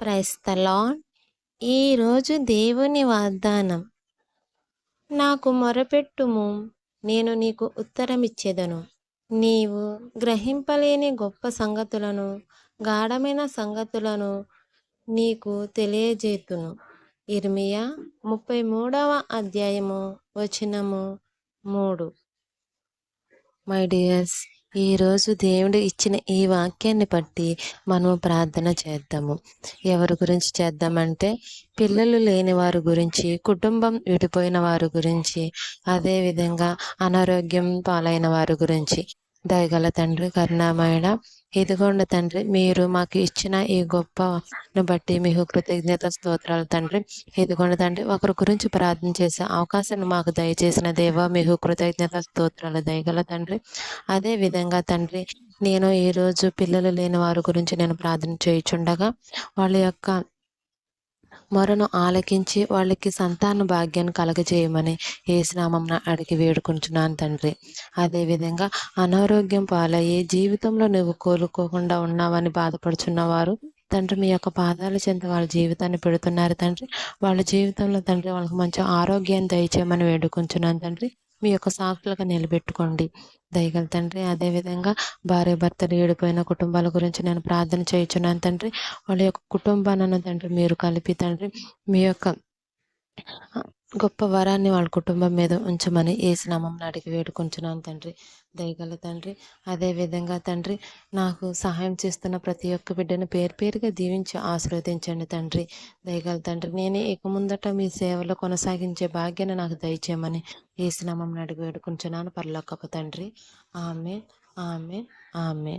క్రైస్తలాన్ ఈరోజు దేవుని వాగ్దానం. నాకు మొరపెట్టుము నేను నీకు ఉత్తరమిచ్చేదను. నీవు గ్రహింపలేని గొప్ప సంగతులను గాఢమైన సంగతులను నీకు తెలియజేతును. ఇర్మియా ముప్పై మూడవ అధ్యాయము వచనము మూడు. మై డియర్స్ ఈరోజు దేవుడు ఇచ్చిన ఈ వాక్యాన్ని బట్టి మనము ప్రార్థన చేద్దాము. ఎవరి గురించి చేద్దామంటే పిల్లలు లేని వారి గురించి కుటుంబం విడిపోయిన వారి గురించి అదేవిధంగా అనారోగ్యం పాలైన వారి గురించి. దయగల తండ్రి కరుణామయణ ఇదిగోండి తండ్రి మీరు మాకు ఇచ్చిన ఈ గొప్పను బట్టి మీకు కృతజ్ఞత స్తోత్రాలు తండ్రి. ఇదిగోండి తండ్రి ఒకరి గురించి ప్రార్థన చేసే అవకాశాన్ని మాకు దయచేసిన దేవ మీకు కృతజ్ఞత స్తోత్రాలు దయగల తండ్రి. అదే విధంగా తండ్రి నేను ఈరోజు పిల్లలు లేని వారి గురించి నేను ప్రార్థన చేయుచుండగా వాళ్ళ యొక్క మొరను ఆలకించి వాళ్ళకి సంతాన భాగ్యాన్ని కలగజేయమని ఏసునామం అడిగి వేడుకుంటున్నాను తండ్రి. అదేవిధంగా అనారోగ్యం పాలయ్యి జీవితంలో నువ్వు కోలుకోకుండా ఉన్నావని బాధపడుచున్నవారు తండ్రి మీ యొక్క పాదాల చెంత వాళ్ళ జీవితాన్ని పెడుతున్నారు తండ్రి. వాళ్ళ జీవితంలో తండ్రి వాళ్ళకి మంచి ఆరోగ్యాన్ని దయచేయమని వేడుకుంటున్నాను తండ్రి. మీ యొక్క సాక్షులుగా నిలబెట్టుకోండి. దయగల తండ్రి అదేవిధంగా భార్య భర్తలు ఏడిపోయిన కుటుంబాల గురించి నేను ప్రార్థన చేయించున్నాను తండ్రి. వాళ్ళ యొక్క కుటుంబాన్ని తండ్రి మీరు కలిపి తండ్రి మీ యొక్క గొప్ప వరాన్ని వాళ్ళ కుటుంబం మీద ఉంచమని ఏసునామం అడిగి వేడుకుంటున్నాను తండ్రి. దయగల తండ్రి. అదేవిధంగా తండ్రి నాకు సహాయం చేస్తున్న ప్రతి ఒక్క బిడ్డను పేరు పేరుగా దీవించి ఆశీర్వదించండి తండ్రి. దయగల తండ్రి నేనే ఇక ముందట మీ సేవలో కొనసాగించే భాగ్యాన్ని నాకు దయచేయమని ఏసునామం అడిగి వేడుకుంటున్నాను పర్లోకపు తండ్రి. ఆమె ఆమె ఆమె